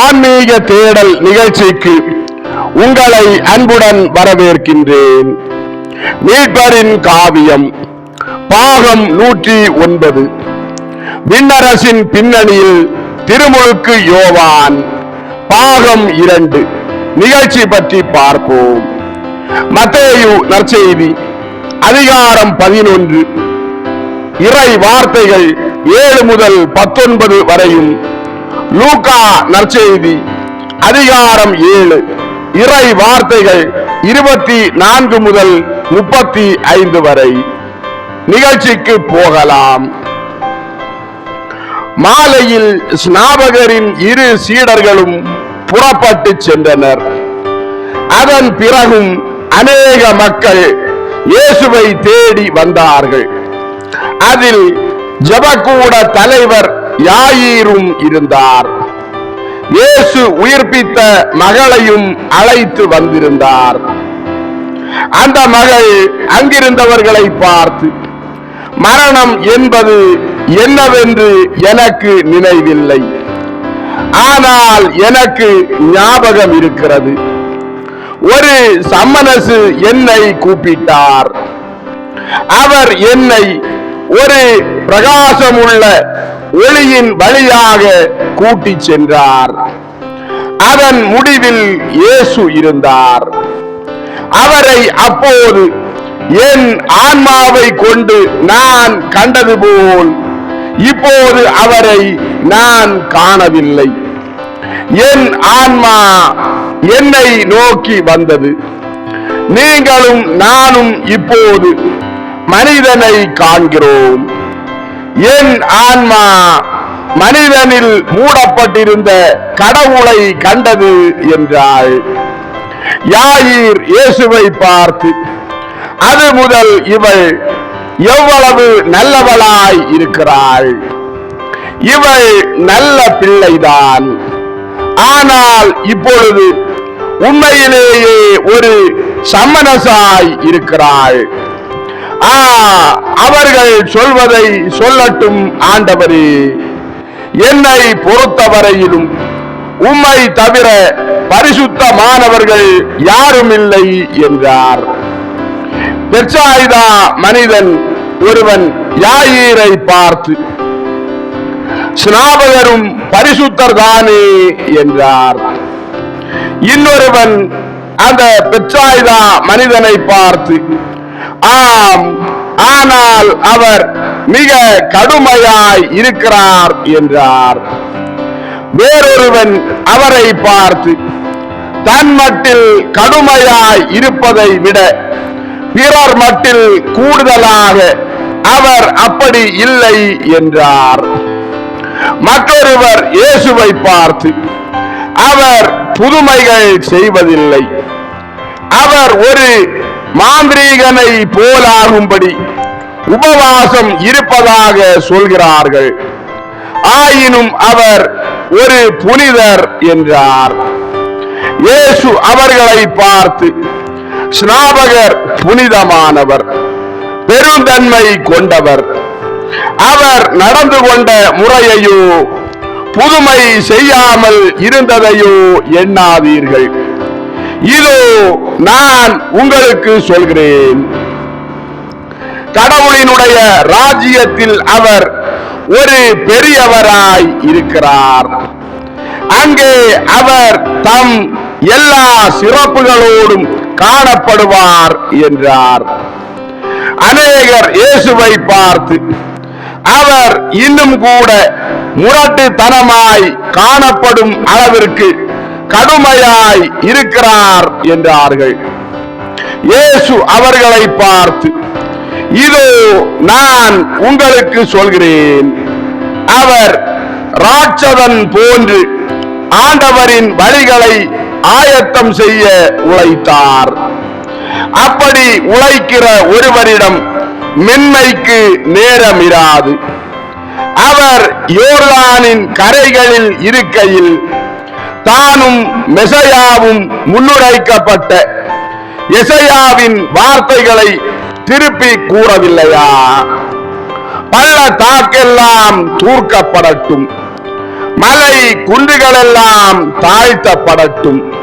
ஆன்மீக தேடல் நிகழ்ச்சிக்கு உங்களை அன்புடன் வரவேற்கின்றேன். மீட்பரின் காவியம் பாகம் நூற்றி ஒன்பது. விண்ணரசின் பின்னணியில் திருமுழுக்கு யோவான் பாகம் இரண்டு. நிகழ்ச்சி பற்றி பார்ப்போம். மத்தேயு நற்செய்தி அதிகாரம் பதினொன்று. இறை வார்த்தைகள் ஏழு முதல் பத்தொன்பது வரையும் லூகா நற்செய்தி அதிகாரம் ஏழு. இறை வார்த்தைகள் இருபத்தி நான்கு முதல் முப்பத்தி ஐந்து வரை. நிகழ்ச்சிக்கு போகலாம். மாலையில் ஸ்நாபகரின் இரு சீடர்களும் புறப்பட்டு சென்றனர். அதன் பிறகும் அநேக மக்கள் இயேசுவை தேடி வந்தார்கள். அதில் ஜபக்கூட தலைவர் யாயீரும் இருந்தார். இயேசு உயிர்ப்பித்த மகளையும் அழைத்து வந்திருந்தார். அந்த மகள் அங்கிருந்தவர்களை பார்த்து மரணம் என்பது என்னவென்று எனக்கு நினைவில்லை. ஆனால் எனக்கு ஞாபகம் இருக்கிறது. ஒரு சம்மனசு என்னை கூப்பிட்டார். அவர் என்னை ஒரு பிரகாசமுள்ள ஒளியின் வழியாக கூட்டிச் சென்றார். அதன் முடிவில் இயேசு இருந்தார். அவரை அப்போது என் ஆன்மாவை கொண்டு நான் கண்டது போல் இப்போது அவரை நான் காணவில்லை. என் ஆன்மா என்னை நோக்கி வந்தது. நீங்களும் நானும் இப்போது மனிதனை காண்கிறோம். என் ஆன்மா மனிதனில் மூடப்பட்டிருந்த கடவுளை கண்டது என்றாள். யாயிர் இயேசுவை பார்த்து அது முதல் இவள் எவ்வளவு நல்லவளாய் இருக்கிறாள். இவள் நல்ல பிள்ளைதான். ஆனால் இப்பொழுது உண்மையிலேயே ஒரு சம்மனசாய் இருக்கிறாள். அவர்கள் சொல்வதை சொல்லட்டும் ஆண்டவரே. என்னை பொறுத்தவரையிலும் உம்மை தவிர பரிசுத்தமானவர்கள் யாரும் இல்லை என்றார். பெற்றாயுதா மனிதன் ஒருவன் யாயீரை பார்த்து ஸ்நாபகரும் பரிசுத்தர் தானே என்றார். இன்னொருவன் அந்த பெற்றாயுதா மனிதனை பார்த்து ஆம் ஆனால் அவர் மிக கடுமையாய் இருக்கிறார் என்றார். வேறொருவன் அவரை பார்த்து தன் மட்டில் கடுமையாய் இருப்பதை விட பிறர் மட்டில் கூடுதலாக அவர் அப்படி இல்லை என்றார். மற்றொருவர் இயேசுவை பார்த்து அவர் புதுமைகள் செய்வதில்லை. அவர் ஒரு மாந்திரீகனை போலாகும்படி உபவாசம் இருப்பதாக சொல்கிறார்கள். ஆயினும் அவர் ஒரு புனிதர் என்றார். இயேசு அவர்களை பார்த்து ஸ்நாபகர் புனிதமானவர் பெருந்தன்மை கொண்டவர். அவர் நடந்து கொண்ட முறையையோ புதுமை செய்யாமல் இருந்ததையோ எண்ணாதீர்கள். இதோ நான் உங்களுக்கு சொல்கிறேன். கடவுளினுடைய ராஜ்யத்தில் அவர் ஒரு பெரியவராய் இருக்கிறார். அங்கே அவர் தம் எல்லா சிறப்புகளோடும் காணப்படுவார் என்றார். அநேகர் இயேசுவை பார்த்து அவர் இன்னும் கூட முரட்டுத்தனமாய் காணப்படும் அளவிற்கு கடுமையாய் இருக்கிறார் என்றார்கள். இயேசு அவர்களை பார்த்து இதோ நான் உங்களுக்கு சொல்கிறேன். அவர் ராட்சதன் போன்று ஆண்டவரின் வழிகளை ஆயத்தம் செய்ய உழைத்தார். அப்படி உழைக்கிற ஒருவரிடம் மென்மைக்கு நேரமிராது. அவர் யோர்தானின் கரைகளில் இருக்கையில் தானும் மெசையாவும் முன்னுரைக்கப்பட்ட எசையாவின் வார்த்தைகளை திருப்பி கூறவில்லையா? பள்ளத்தாக்கெல்லாம் தூர்க்கப்படட்டும். மலை குன்றுகளெல்லாம் தாழ்த்தப்படட்டும்.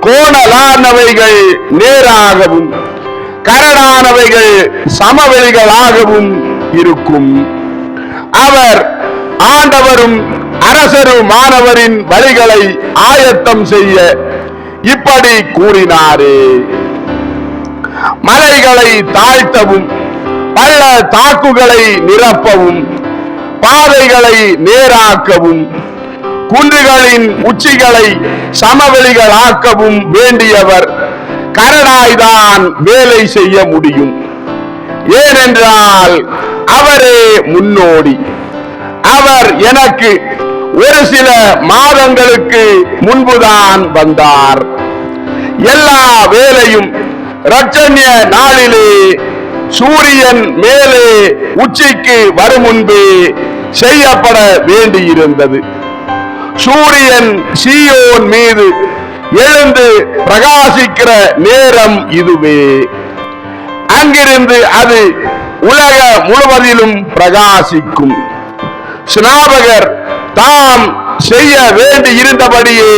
கோணலானவைகள் நேராகவும் கரடானவைகள் சமவெளிகளாகவும் இருக்கும். அவர் ஆண்டவரும் அரசருமானவரின் வழிகளை ஆயத்தம் செய்ய இப்படி கூறினாரே. மலைகளை தாழ்த்தவும் பள்ள தாக்குகளை நிரப்பவும் பாதைகளை நேராக்கவும் குன்றுகளின் உச்சிகளை சமவெளிகளாக்கவும் வேண்டியவர் கரடாய்தான் வேலை செய்ய முடியும். ஏனென்றால் அவரே முன்னோடி. அவர் எனக்கு ஒரு சில மாதங்களுக்கு முன்புதான் வந்தார். எல்லா வேலையும் ரட்சண்ய நாளிலே சூரியன் மேலே உச்சிக்கு வரும் முன்பே செய்யப்பட வேண்டியிருந்தது. சூரியன் சியோன் மீது எழுந்து பிரகாசிக்கிற நேரம் இதுவே. அங்கிருந்து அது உலக முழுவதிலும் பிரகாசிக்கும். ஸ்நாபகர் தாம் செய்ய வேண்டி இருந்தபடியே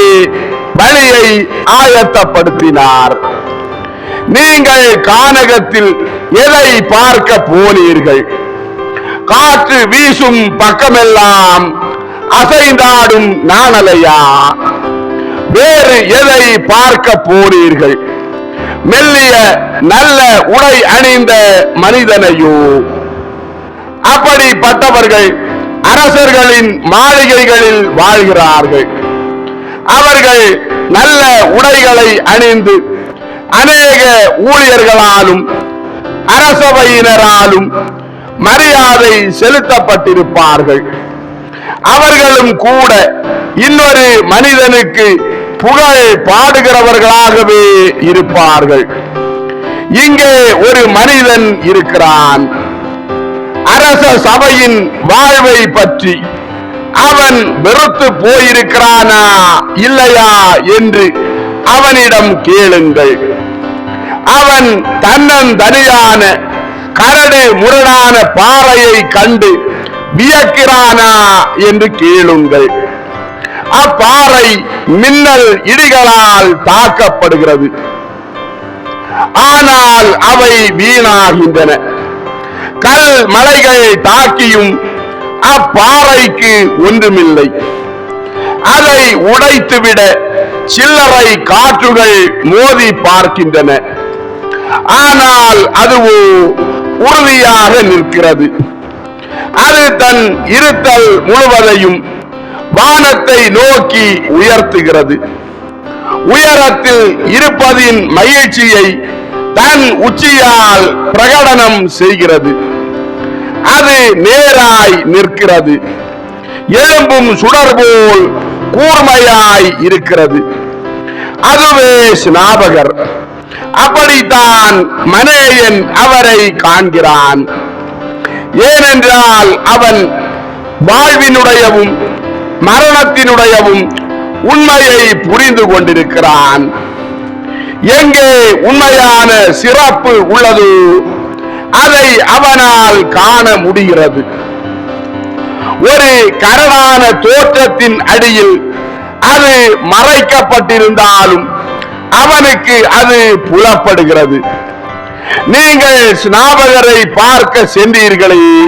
வழியை ஆயத்தப்படுத்தினார். நீங்கள் கானகத்தில் எதை பார்க்க போனீர்கள்? காற்று வீசும் பக்கமெல்லாம் அசைந்தாடும் நாணலையா? வேறு எதை பார்க்க போனீர்கள்? மெல்லிய நல்ல உடை அணிந்த மனிதனையோ? அப்படிப்பட்டவர்கள் அரசர்களின் மாளிகைகளில் வாழ்கிறார்கள். அவர்கள் நல்ல உடைகளை அணிந்து அநேக ஊழியர்களாலும் அரசவையினராலும் மரியாதை செலுத்தப்பட்டிருப்பார்கள். அவர்களும் கூட இன்னொரு மனிதனுக்கு புகழ் பாடுகிறவர்களாகவே இருப்பார்கள். இங்கே ஒரு மனிதன் இருக்கிறான். அரச சபையின் வாழ்வை பற்றி அவன் வெறுத்து போயிருக்கிறானா இல்லையா என்று அவனிடம் கேளுங்கள். அவன் தன்னந்தனியான கரடு முரடான பாறையை கண்டு வியக்கிறானா என்று கேளுங்கள். அப்பாறை மின்னல் இடிகளால் தாக்கப்படுகிறது. ஆனால் அவை வீணாகின்றன. கல் மலைகளை தாக்கியும் அப்பாறைக்கு ஒன்றுமில்லை. அதை உடைத்துவிட சில்லறை காற்றுகள் மோதி பார்க்கின்றன. ஆனால் அதுவோ உறுதியாக நிற்கிறது. அது தன் இருத்தல் முழுவதையும் வானத்தை நோக்கி உயர்த்துகிறது. உயரத்தில் இருப்பதின் மகிழ்ச்சியை தன் உச்சியால் பிரகடனம் செய்கிறது. அது நேராய் நிற்கிறது. எழும்பும் சுடர் போல் கூர்மையாய் இருக்கிறது. அதுவே ஸ்நாபகர் அப்படித்தான் மனேயன் அவரை காண்கிறான். ஏனென்றால் அவன் வாழ்வினுடையவும் மரணத்தினுடையவும் உண்மையை புரிந்து கொண்டிருக்கிறான். எங்கே உண்மையான சிறப்பு உள்ளது அதை அவனால் காண முடிகிறது. ஒரு கரடான தோற்றத்தின் அடியில் அது மறைக்கப்பட்டிருந்தாலும் அவனுக்கு அது புலப்படுகிறது. நீங்கள் ஸ்நாபகரை பார்க்க சென்றீர்களே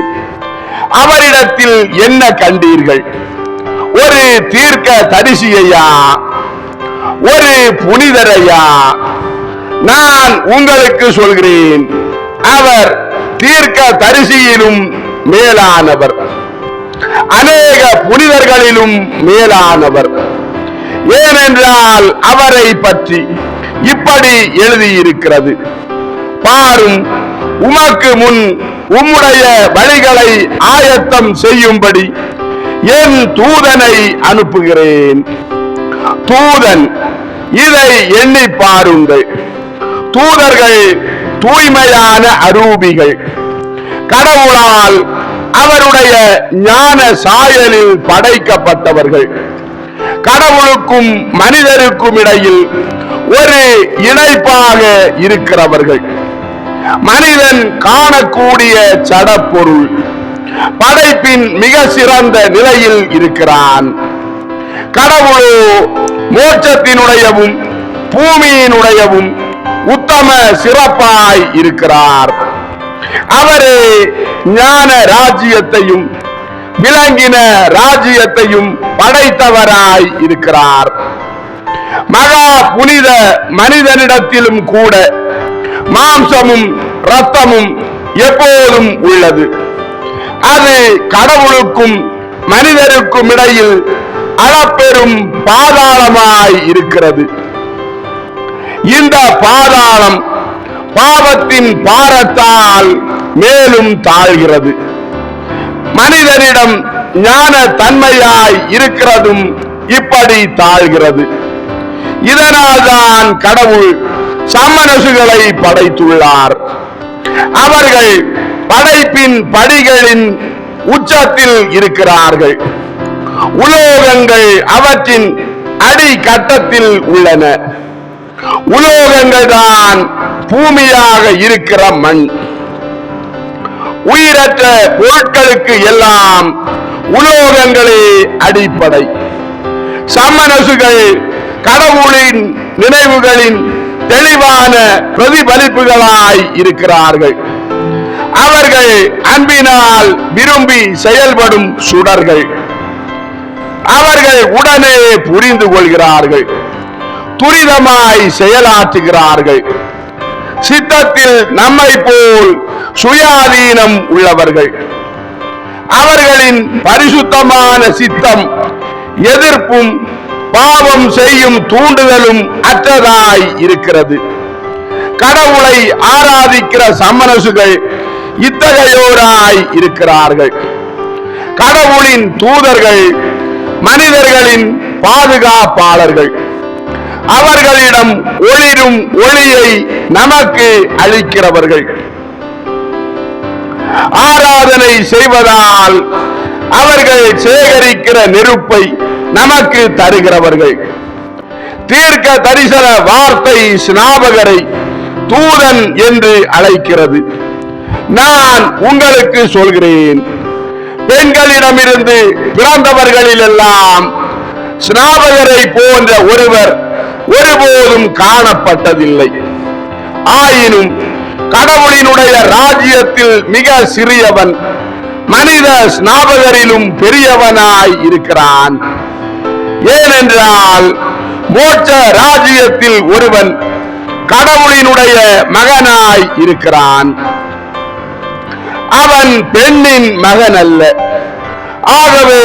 அவரிடத்தில் என்ன கண்டீர்கள்? ஒரு தீர்க்க தரிசியையா? ஒரு புனிதரையா? நான் உங்களுக்கு சொல்கிறேன் அவர் தீர்க்க தரிசியிலும் மேலானவர். அநேக புனிதர்களிலும் மேலானவர். ஏனென்றால் அவரை பற்றி இப்படி எழுதியிருக்கிறது. பாரும் உமக்கு முன் உம்முடைய வழிகளை ஆயத்தம் செய்யும்படி என் தூதனை அனுப்புகிறேன். தூதன் இதை எண்ணி பாருங்கள். தூதர்கள் தூய்மையான அரூபிகள். கடவுளால் அவருடைய ஞான சாயலில் படைக்கப்பட்டவர்கள். கடவுளுக்கும் மனிதருக்கும் இடையில் ஒரு இணைப்பாக இருக்கிறவர்கள். மனிதன் காணக்கூடிய சடப்பொருள். படைப்பின் மிக சிறந்த நிலையில் இருக்கிறான். கடவுளோ மோட்சத்தினுடையவும் பூமியினுடையவும் உத்தம சிறப்பாய் இருக்கிறார். அவரே ஞான ராஜ்யத்தையும் விளங்கின ராஜ்யத்தையும் படைத்தவராய் இருக்கிறார். மகா புனித மனிதனிடத்திலும் கூட மாம்சமும் ரத்தமும் எப்போதும் உள்ளது. அது கடவுளுக்கும் மனிதருக்கும் இடையில் அளப்பெரும் பாதாளமாய் இருக்கிறது. இந்த பாதாளம் பாவத்தின் பாரத்தால் மேலும் தாழ்கிறது. மனிதனிடம் ஞான தன்மையாய் இருக்கிறதும் இப்படி தாழ்கிறது. இதனால்தான் கடவுள் சம்மனசுகளை படைத்துள்ளார். அவர்கள் படைப்பின் படிகளின் உச்சத்தில் இருக்கிறார்கள். உலோகங்கள் அவற்றின் அடி கட்டத்தில் உள்ளன. உலோகங்கள் தான் பூமியாக இருக்கிற மண். உயிரற்ற பொருட்களுக்கு எல்லாம் உலோகங்களே அடிப்படை. சமரசுகள் கடவுளின் நினைவுகளின் தெளிவான பிரதிபலிப்புகளாய் இருக்கிறார்கள். அவர்கள் அன்பினால் விரும்பி செயல்படும் சுடர்கள். அவர்கள் உடனே புரிந்து கொள்கிறார்கள். துரிதமாய் செயலாற்றுகிறார்கள். சித்தத்தில் நம்மை போல் சுயாதீனம் உள்ளவர்கள். அவர்களின் பரிசுத்தமான சித்தம் எதிர்ப்பும் பாவம் செய்யும் தூண்டுதலும் அற்றதாய் இருக்கிறது. கடவுளை ஆராதிக்கிற சமரசுகள் இத்தகையோராய் இருக்கிறார்கள். கடவுளின் தூதர்கள் மனிதர்களின் பாதுகாப்பாளர்கள். அவர்களிடம் ஒளிரும் ஒளியை நமக்கு அளிக்கிறவர்கள். ஆராதனை செய்வதால் அவர்கள் சேகரிக்கிற நெருப்பை நமக்கு தருகிறவர்கள். தீர்க்க தரிசன வார்த்தை ஸ்நாபகரை தூதன் என்று அழைக்கிறது. நான் உங்களுக்கு சொல்கிறேன். பெண்களிடமிருந்து பிறந்தவர்களிலெல்லாம் ஸ்நாபகரை போன்ற ஒருவர் ஒருபோதும் காணப்பட்டதில்லை. ஆயினும் கடவுளினுடைய ராஜ்யத்தில் மிக சிறியவன் மனித ஸ்நாபகரிலும் பெரியவனாய் இருக்கிறான். ஏனென்றால் மோட்ச ராஜ்யத்தில் ஒருவன் கடவுளினுடைய மகனாய் இருக்கிறான். அவன் பெண்ணின் மகன் அல்ல ஆகவே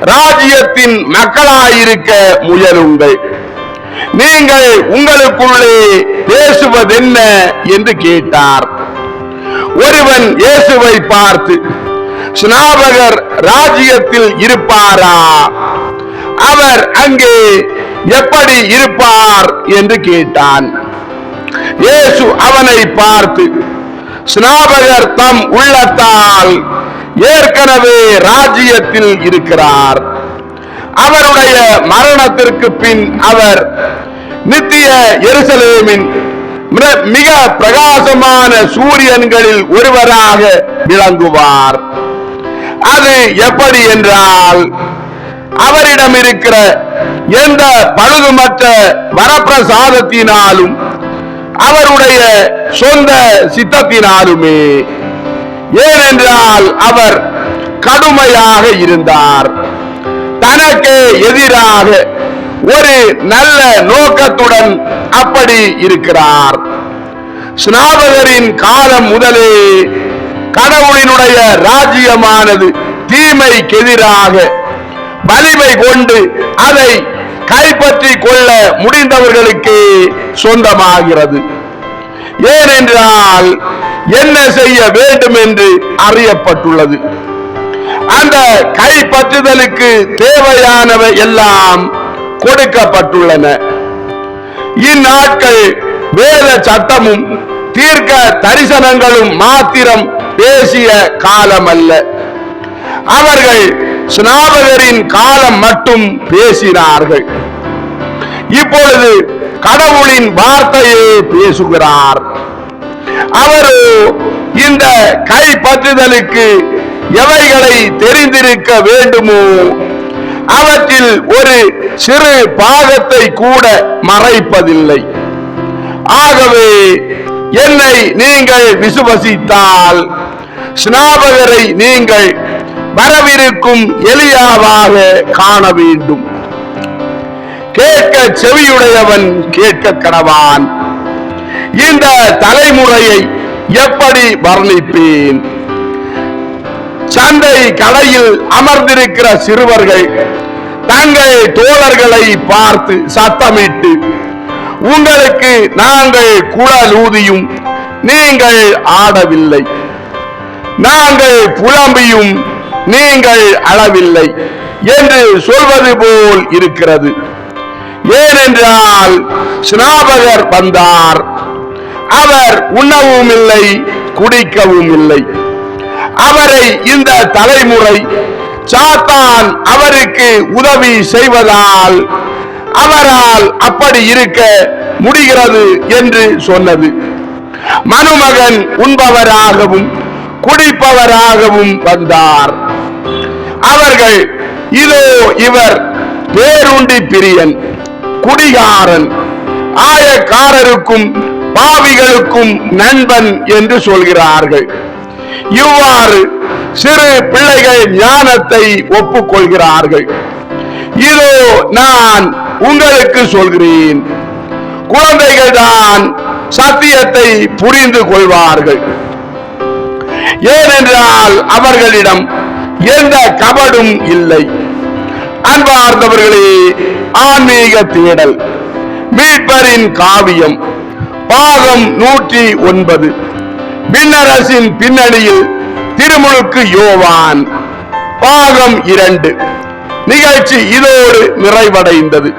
ராஜ்யத்தின் மக்களாயிருக்க முயலுங்கள். நீங்கள் உங்களுக்குள்ளே பேசுவதென்ன என்று கேட்டார். ஒருவன் இயேசுவை பார்த்து ஸ்நாபகர் ராஜ்யத்தில் இருப்பாரா? அவர் அங்கே எப்படி இருப்பார்? என்று கேட்டான். இயேசு அவனை பார்த்து ஸ்நாபகர் தம் உள்ளத்தால் ஏற்கனவே ராஜ்யத்தில் இருக்கிறார். அவருடைய மரணத்திற்கு பின் அவர் நித்திய எருசலேமின் மிக- மிக பிரகாசமான சூரியன்களில் ஒருவராக விளங்குவார். அது எப்படி என்றால் அவரிடம் இருக்கிற எந்த பழுதுமற்ற வரப்பிரசாதத்தினாலும் அவருடைய சொந்த சித்தத்தினாலுமே. ஏனென்றால் அவர் கடுமையாக இருந்தார். எனக்கு எதிராக ஒரு நல்ல நோக்கத்துடன் அப்படி இருக்கிறார். ஸ்நாபகரின் காலம் முதலே கடவுளினுடைய ராஜ்யமானது தீமைக்கு எதிராக வலிமை கொண்டு அதை கைப்பற்றிக் கொள்ள முடிந்தவர்களுக்கு சொந்தமாகிறது. ஏனென்றால் என்ன செய்ய வேண்டும் என்று அறியப்பட்டுள்ளது. அந்த கைப்பற்றுதலுக்கு தேவையானவை எல்லாம் கொடுக்கப்பட்டுள்ளன. இந்நாட்கள் வேத சட்டமும் தீர்க்க தரிசனங்களும் மாத்திரம் பேசிய காலம் அல்ல அவர்கள் ஸ்நாபகரின் காலம் மட்டும் பேசினார்கள். இப்பொழுது கடவுளின் வார்த்தையே பேசுகிறார். அவரோ இந்த கைப்பற்றுதலுக்கு எவைகளை தெரிந்திருக்க வேண்டுமோ அவற்றில் ஒரு சிறு பாகத்தை கூட மறைப்பதில்லை. ஆகவே என்னை நீங்கள் விசுவசித்தால் ஸ்நாபகரை நீங்கள் வரவிருக்கும் எளியாவாக காண வேண்டும். கேட்க செவியுடையவன் கேட்க கடவான். இந்த தலைமுறையை எப்படி வர்ணிப்பேன்? சந்தை கடையில் அமர்ந்திருக்கிற சிறுவர்கள் தங்கள் தோழர்களை பார்த்து சத்தமிட்டு உங்களுக்கு நாங்கள் குழலூதியும் நீங்கள் ஆடவில்லை. நாங்கள் புலம்பியும் நீங்கள் அளவில்லை என்று சொல்வது போல் இருக்கிறது. ஏனென்றால் ஸ்நாபகர் வந்தார். அவர் உண்ணவும் இல்லை குடிக்கவும் இல்லை அவரை இந்த தலைமுறை சாத்தான் அவருக்கு உதவி செய்வதால் அவரால் அப்படி இருக்க முடிகிறது என்று சொன்னது. மனுமகன் உண்பவராகவும் குடிப்பவராகவும் வந்தார். அவர்கள் இதோ இவர் பேருண்டி பிரியன் குடிகாரன் ஆயக்காரருக்கும் பாவிகளுக்கும் நண்பன் என்று சொல்கிறார்கள். இவ்வாறு சிறு பிள்ளைகள் ஞானத்தை ஒப்புக்கொள்கிறார்கள். இதோ நான் உங்களுக்கு சொல்கிறேன். குழந்தைகள் தான் சத்தியத்தை புரிந்து கொள்வார்கள். ஏனென்றால் அவர்களிடம் எந்த கபடும் இல்லை. அன்பார்ந்தவர்களே ஆன்மீக தேடல் மீட்பரின் காவியம் பாகம் நூற்றி ஒன்பது. விண்ணரசின் பின்னணியில் திருமுழுக்கு யோவான் பாகம் இரண்டு. நிகழ்ச்சி இதோடு நிறைவடைந்தது.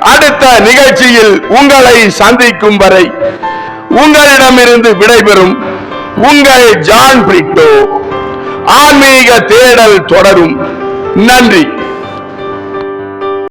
அடுத்த நிகழ்ச்சியில் உங்களை சந்திக்கும் வரை உங்களிடமிருந்து விடைபெறும் உங்கள் ஜான் பிரிட்டோ. ஆன்மீக தேடல் தொடரும். நன்றி.